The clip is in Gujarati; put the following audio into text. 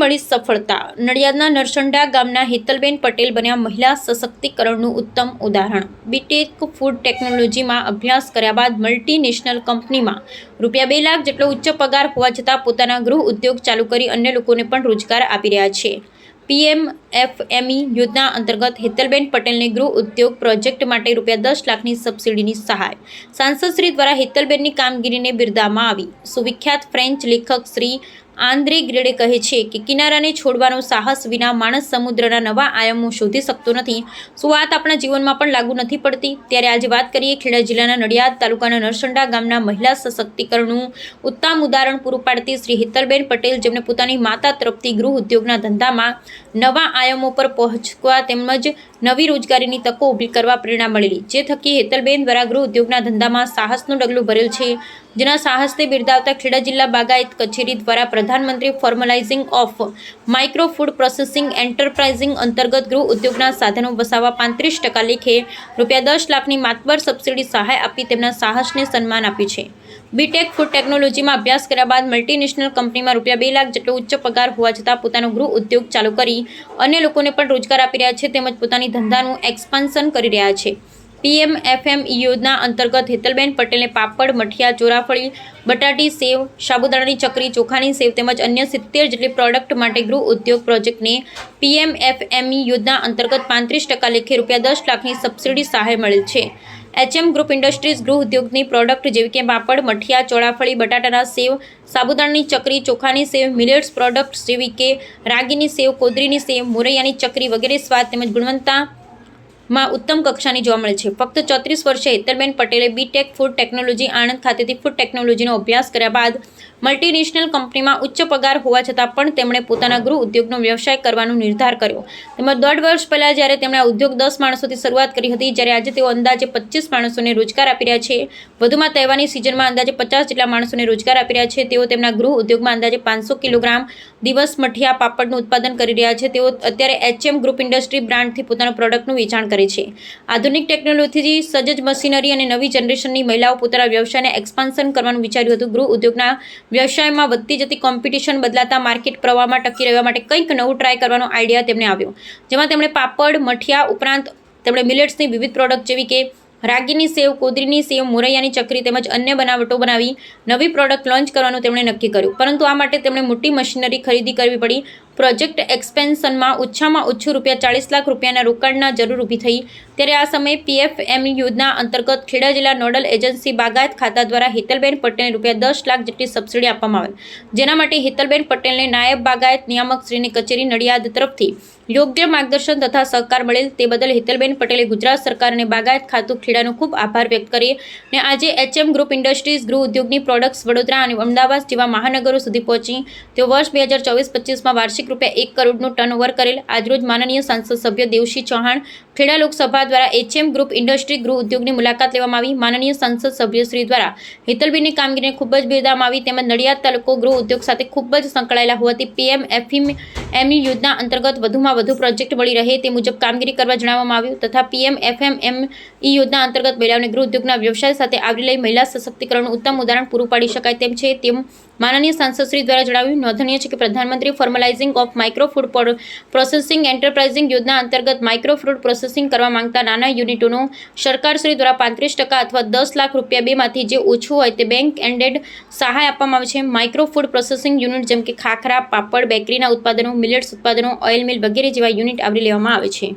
મળી સફળતા. નડિયાદના નરસંડા ગામના હેતલબેન પટેલ બન્યા મહિલા સશક્તિકરણનું ઉત્તમ ઉદાહરણ. બીટેક ફૂડ ટેકનોલોજીમાં અભ્યાસ કર્યા બાદ મલ્ટીનેશનલ કંપનીમાં રૂપિયા બે લાખ જેટલો ઉચ્ચ પગાર હોવા છતાં પોતાના ગૃહ ઉદ્યોગ ચાલુ કરી અન્ય લોકોને પણ રોજગાર આપી રહ્યા છે. પીએમ એફએમઈ યોજના અંતર્ગત હેતલબેન પટેલને ગૃહ ઉદ્યોગ પ્રોજેક્ટ માટે રૂપિયા દસ લાખની સબસિડીની સહાય. સાંસદશ્રી દ્વારા હેતલબેનની કામગીરીને બિરદાવવામાં આવી. સુવિખ્યાત ફ્રેન્ચ લેખક શ્રી આંદ્રે ગ્રેડે કહે છે કે કિનારાને છોડવાનો સાહસ વિના માણસ સમુદ્રના નવા આયામો શોધી શકતો નથી. શું વાત આપણા જીવનમાં પણ લાગુ નથી પડતી. ત્યારે આજે વાત કરીએ ખેડા જિલ્લાના નડિયાદ તાલુકાના નરસંડા ગામના મહિલા સશક્તિકરણનું ઉત્તમ ઉદાહરણ પૂરું પાડતી શ્રી હેતલબેન પટેલ જેમને પોતાની માતા તરફથી ગૃહ ઉદ્યોગના ધંધામાં નવા આયામો પર પહોંચવા તેમજ નવી રોજગારીની તકો ઊભી કરવા પ્રેરણા મળેલી. જે થકી હેતલબેન દ્વારા ગૃહ ઉદ્યોગના ધંધામાં સાહસનું ડગલું ભરેલ છે. જેના સાહસને બિરદાવતા ખેડા જિલ્લા બાગાયત કચેરી દ્વારા પ્રધાનમંત્રી formalizing of micro food processing enterprising અંતર્ગત ગૃહ ઉદ્યોગના સાધનો વસાવવા પાંત્રીસ ટકા લેખે રૂપિયા દસ લાખની માતબર સબસિડી સહાય આપી તેમના સાહસને સન્માન આપ્યું છે. બીટેક ફૂડ ટેકનોલોજીમાં અભ્યાસ કર્યા બાદ મલ્ટીનેશનલ કંપનીમાં રૂપિયા બે લાખ જેટલો ઉચ્ચ પગાર હોવા છતાં પોતાનો ગૃહ ઉદ્યોગ ચાલુ કરી અન્ય લોકોને પણ રોજગાર આપી રહ્યા છે તેમજ પોતાની ધંધાનું એક્સપાન્શન કરી રહ્યા છે. પીએમ એફએમ યોજના અંતર્ગત હેતલબેન પટેલને પાપડ, મઠિયા, ચોરાફળી, બટાટી સેવ, સાબુદાણાની ચકરી, ચોખાની સેવ તેમજ અન્ય સિત્તેર જેટલી પ્રોડક્ટ માટે ગૃહ ઉદ્યોગ પ્રોજેક્ટને પીએમ એફએમઈ યોજના અંતર્ગત પાંત્રીસ ટકા લેખે રૂપિયા દસ લાખની સબસિડી સહાય મળેલ છે. એચએમ ગ્રુપ ઇન્ડસ્ટ્રીઝ ગૃહ ઉદ્યોગની પ્રોડક્ટ જેવી કે પાપડ મઠિયા, ચોળાફળી, બટાટાના સેવ, સાબુદાણાની ચકરી, ચોખાની સેવ, મિલેટ્સ પ્રોડક્ટ્સ જેવી કે રાગીની સેવ, કોદરીની સેવ, મોરૈયાની ચકરી વગેરે સ્વાદ તેમજ ગુણવત્તા માં ઉત્તમ કક્ષાની જોવા મળે છે. ફક્ત ચોત્રીસ વર્ષે હેતલબેન પટેલે બીટેક ફૂડ ટેકનોલોજી આણંદ ખાતેથી ફૂડ ટેકનોલોજીનો અભ્યાસ કર્યા બાદ મલ્ટીનેશનલ કંપનીમાં ઉચ્ચ પગાર હોવા છતાં પણ તેમણે પોતાના ગૃહ ઉદ્યોગનો વ્યવસાય કરવાનો નિર્ધાર કર્યો. તેમજ દોઢ વર્ષ પહેલાં જ્યારે તેમણે ઉદ્યોગ દસ માણસોથી શરૂઆત કરી હતી, જ્યારે આજે તેઓ અંદાજે પચીસ માણસોને રોજગાર આપી રહ્યા છે. વધુમાં તહેવારની સિઝનમાં અંદાજે પચાસ જેટલા માણસોને રોજગાર આપી રહ્યા છે. તેઓ તેમના ગૃહ ઉદ્યોગમાં અંદાજે પાંચસો કિલોગ્રામ દિવસ મઠિયા પાપડનું ઉત્પાદન કરી રહ્યા છે. તેઓ અત્યારે એચએમ ગ્રુપ ઇન્ડસ્ટ્રી બ્રાન્ડથી પોતાના પ્રોડક્ટનું વેચાણ કરે છે. આધુનિક ટેકનોલોજી સજ્જ મશીનરી અને નવી જનરેશનની મહિલાઓ પોતાના વ્યવસાયને એક્સપાન્શન કરવાનું વિચાર્યું હતું. ગૃહ ઉદ્યોગના વ્યવસાયમાં વધતી જતી કોમ્પિટિશન બદલાતા માર્કેટ પ્રવાહમાં ટકી રહેવા માટે કંઈક નવું ટ્રાય કરવાનો આઈડિયા તેમને આવ્યો. જેમાં તેમણે પાપડ, મઠિયા ઉપરાંત તેમણે મિલેટ્સની વિવિધ પ્રોડક્ટ જેવી કે રાગીની સેવ, કોદરીની સેવ, મોરૈયાની ચકરી તેમજ અન્ય બનાવટો બનાવી નવી પ્રોડક્ટ લોન્ચ કરવાનું તેમણે નક્કી કર્યું. પરંતુ આ માટે તેમણે મોટી મશીનરી ખરીદી કરવી પડી. પ્રોજેક્ટ એક્સપેન્શનમાં ઓછામાં ઓછું રૂપિયા ચાળીસ લાખ રૂપિયાના રોકાણના જરૂર ઊભી થઈ. ત્યારે આ સમયે પીએફએમ યોજના અંતર્ગત ખેડા જિલ્લા નોડલ એજન્સી બાગાયત ખાતા દ્વારા હેતલબેન પટેલને રૂપિયા દસ લાખ જેટલી સબસિડી આપવામાં આવેલ. જેના માટે હેતલબેન પટેલને નાયબ બાગાયત નિયામકશ્રીની કચેરી નડિયાદ તરફથી યોગ્ય માર્ગદર્શન તથા સહકાર મળેલ તે બદલ હેતલબેન પટેલે ગુજરાત સરકાર અને બાગાયત ખાતું ખેડાનો ખૂબ આભાર વ્યક્ત કરી અને આજે એચએમ ગ્રુપ ઇન્ડસ્ટ્રીઝ ગૃહ ઉદ્યોગની પ્રોડક્ટ્સ વડોદરા અને અમદાવાદ જેવા મહાનગરો સુધી પહોંચી. તેઓ વર્ષ બે હજાર ચોવીસ પચીસમાં વાર્ષિક રૂપિયા એક કરોડનું ટર્નઓવર કરેલ. આજરોજ માનનીય સંસદ સભ્ય દેવશી ચૌહાણ ખેડા લોકસભા દ્વારા એચએમ ગ્રુપ ઇન્ડસ્ટ્રી ગૃહ ઉદ્યોગની મુલાકાત લેવામાં આવી. માનનીય સંસદ સભ્યશ્રી દ્વારા હિતલબીની કામગીરીને ખૂબ જ બિરદાવવામાં આવી. તેમજ નડિયાદ તાલુકો ગૃહ ઉદ્યોગ સાથે ખૂબ જ સંકળાયેલા હોવાથી પીએમ એફએમ એમઈ યોજના અંતર્ગત વધુમાં વધુ પ્રોજેક્ટ મળી રહે તે મુજબ કામગીરી કરવા જણાવવામાં આવ્યું. તથા પીએમ એફએમ એમ ઈ યોજના અંતર્ગત મહિલાઓને ગૃહ ઉદ્યોગના વ્યવસાય સાથે આવરી લઈ મહિલા સશક્તિકરણનું ઉત્તમ ઉદાહરણ પૂરું પાડી શકાય તેમ છે તેમ માનનીય સાંસદશ્રી દ્વારા જણાવ્યું. નોંધનીય છે કે પ્રધાનમંત્રી formalizing of micro food processing enterprising યોજના અંતર્ગત માઇક્રો ફૂડ પ્રોસેસિંગ કરવા માંગતા નાના યુનિટોનો સરકારશ્રી દ્વારા પાંત્રીસ ટકા અથવા દસ લાખ રૂપિયા બેમાંથી જે ઓછું હોય તે બેંક એન્ડેડ સહાય આપવામાં આવે છે. માઇક્રો ફૂડ પ્રોસેસિંગ યુનિટ જેમ કે ખાખરા, પાપડ બેકરીના ઉત્પાદનો મિલેટ્સ ઉત્પાદનો ઓઇલ મિલ વગેરે જેવા યુનિટ આવરી લેવામાં આવે છે.